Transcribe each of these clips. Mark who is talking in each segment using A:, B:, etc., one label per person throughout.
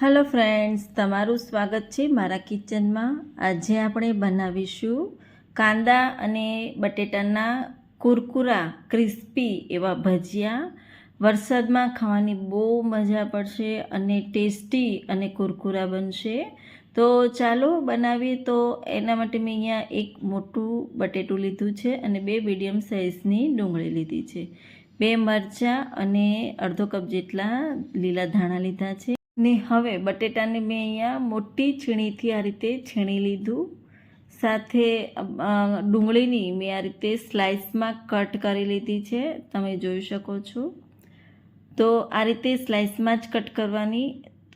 A: Hello friends તમારું સ્વાગત છે મારા કિચનમાં. આજે આપણે બનાવીશું કાંદા અને બટેટાના કુરકુરા ક્રિસ્પી એવા ભજીયા. વરસાદમાં ખાવાની બહુ મજા પડશે અને ટેસ્ટી અને કુરકુરા બનશે. તો ચાલો બનાવીએ. તો એના માટે મેં અહીંયા એક મોટું બટેટું લીધું છે અને બે મીડિયમ સાઇઝની ડુંગળી લીધી છે. બે મરચાં અને અડધો કપ જેટલા લીલા ધાણા લીધા છે. ને હવે બટેટાને મેં અહીંયા મોટી છીણીથી આ રીતે છીણી લીધું. સાથે ડુંગળીની મેં આ રીતે સ્લાઇસમાં કટ કરી લીધી છે. તમે જોઈ શકો છો. તો આ રીતે સ્લાઇસમાં જ કટ કરવાની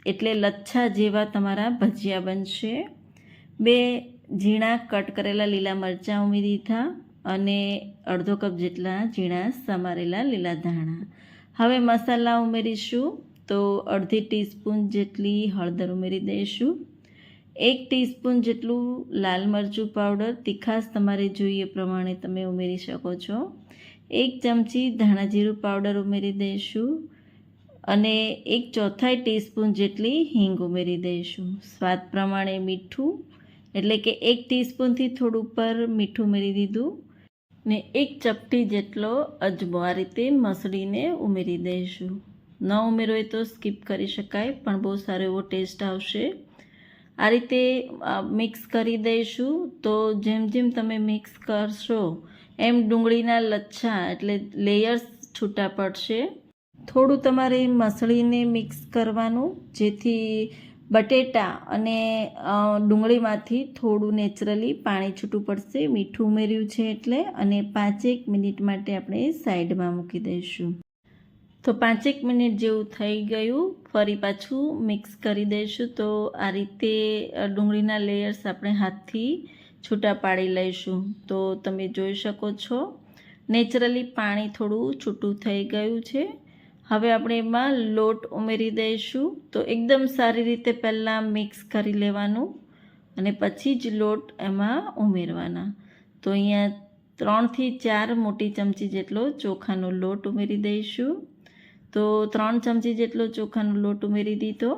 A: એટલે લચ્છા જેવા તમારા ભજીયા બનશે. બે ઝીણા કટ કરેલા લીલા મરચાં ઉમેરી દીધા અને અડધો કપ જેટલા ઝીણા સમારેલા લીલા ધાણા. હવે મસાલા ઉમેરીશું. તો અડધી ટીસ્પૂન જેટલી હળદર ઉમેરી દઈશું. એક ટીસ્પૂન જેટલું લાલ મરચું પાવડર તીખાસ તમારે જોઈએ પ્રમાણે તમે ઉમેરી શકો છો. એક ચમચી ધાણા જીરું પાવડર ઉમેરી દઈશું અને એક ચોથાઈ ટીસ્પૂન જેટલી હિંગ ઉમેરી દઈશું. સ્વાદ પ્રમાણે મીઠું, એટલે કે એક ટીસ્પૂનથી થોડું ઉપર મીઠું ઉમેરી દીધું ને એક ચપટી જેટલો અજમો આ રીતે મસળીને ઉમેરી દઈશું. ન ઉમેરો એ તો સ્કીપ કરી શકાય, પણ બહુ સારો એવો ટેસ્ટ આવશે. આ રીતે મિક્સ કરી દઈશું. તો જેમ જેમ તમે મિક્સ કરશો, એમ ડુંગળીના લચ્છા એટલે લેયર્સ છૂટા પડશે. થોડું તમારે મસળીને મિક્સ કરવાનું, જેથી બટેટા અને ડુંગળીમાંથી થોડું નેચરલી પાણી છૂટું પડશે. મીઠું ઉમેર્યું છે એટલે, અને પાંચેક મિનિટ માટે આપણે સાઈડમાં મૂકી દઈશું. તો પાંચેક મિનિટ જેવું થઈ ગયું. ફરી પાછું મિક્સ કરી દઈશું. તો આ રીતે ડુંગળીના લેયર્સ આપણે હાથથી છૂટા પાડી લઈશું. તો તમે જોઈ શકો છો નેચરલી પાણી થોડું છૂટું થઈ ગયું છે. હવે આપણે એમાં લોટ ઉમેરી દઈશું. તો એકદમ સારી રીતે પહેલાં મિક્સ કરી લેવાનું અને પછી જ લોટ એમાં ઉમેરવાના. તો અહીંયા ત્રણથી ચાર મોટી ચમચી જેટલો ચોખાનો લોટ ઉમેરી દઈશું. તો ત્રણ ચમચી જેટલો ચોખાનો લોટ ઉમેરી દીધો.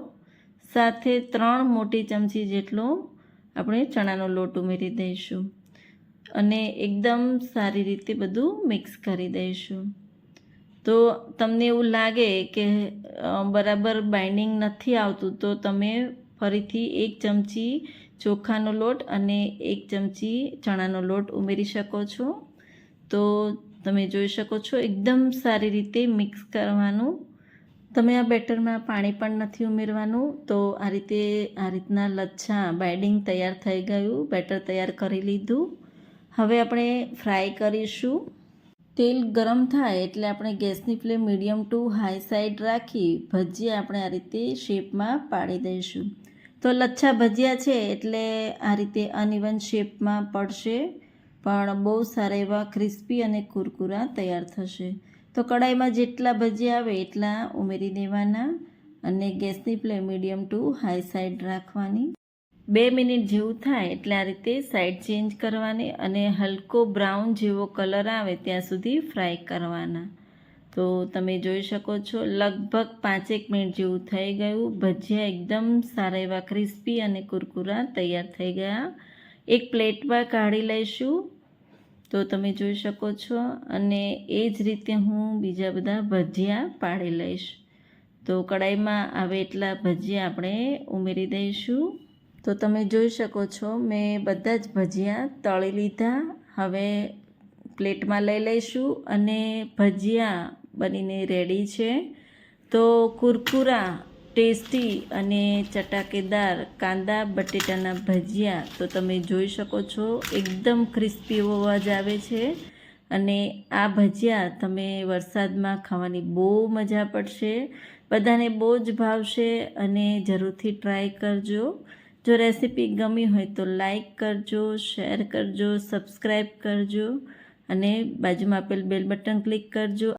A: સાથે ત્રણ મોટી ચમચી જેટલો આપણે ચણાનો લોટ ઉમેરી દઈશું. અને એકદમ સારી રીતે બધું મિક્સ કરી દઈશું. તો તમને એવું લાગે કે બરાબર બાઇન્ડિંગ નથી આવતું, તો તમે ફરીથી એક ચમચી ચોખાનો લોટ અને એક ચમચી ચણાનો લોટ ઉમેરી શકો છો. તો તમે જોઈ શકો છો, એકદમ સારી રીતે મિક્સ કરવાનું. તમે આ બેટરમાં પાણી પણ નથી ઉમેરવાનું, તો આ રીતે, આ રીતના લચ્છા બાઇડિંગ તૈયાર થઈ ગયું, બેટર તૈયાર કરી લીધું. હવે આપણે ફ્રાય કરીશું. તેલ ગરમ થાય એટલે આપણે ગેસની flame medium to high side રાખી, ભજીયા આપણે આ રીતે શેપમાં પાડી દઈશું. તો લચ્છા ભજીયા છે એટલે આ રીતે અનઇવન શેપમાં પડશે. પણ બહુ સારા એવા ક્રિસ્પી અને કુરકુરા તૈયાર થશે. તો કડાઈમાં જેટલા ભજીયા આવે એટલા ઉમેરી દેવાના અને ગેસની flame medium to high side રાખવાની. બે મિનિટ જેવું થાય એટલે આ રીતે સાઈડ ચેન્જ કરવાની અને હલકો બ્રાઉન જેવો કલર આવે ત્યાં સુધી ફ્રાય કરવાના. તો તમે જોઈ શકો છો લગભગ પાંચેક મિનિટ જેવું થઈ ગયું. ભજીયા એકદમ સારા એવા ક્રિસ્પી અને કુરકુરા તૈયાર થઈ ગયા. એક પ્લેટમાં કાઢી લઈશું. તો તમે જોઈ શકો છો. અને એ જ રીતે હું બીજા બધા ભજીયા પાડી લઈશ. તો કડાઈમાં આવે એટલા ભજીયા આપણે ઉમેરી દઈશું. તો તમે જોઈ શકો છો, મેં બધા જ ભજીયા તળી લીધા. હવે પ્લેટમાં લઈ લઈશું અને ભજીયા બનીને રેડી છે. તો કુરકુરા ટેસ્ટી અને ચટાકેદાર કાંદા, બટેટાના ભજીયા તો તમે જોઈ શકો છો, એકદમ ક્રિસ્પી અવાજ આવે છે. અને આ ભજીયા તમે વરસાદમાં ખાવાની બહુ મજા પડશે. બધાને બહુ જ ભાવશે અને જરૂરથી ટ્રાય કરજો. જો રેસીપી ગમી હોય તો લાઈક કરજો શેર કરજો સબસ્ક્રાઈબ કરજો અને બાજુમાં આપેલ બેલ બટન ક્લિક કરજો.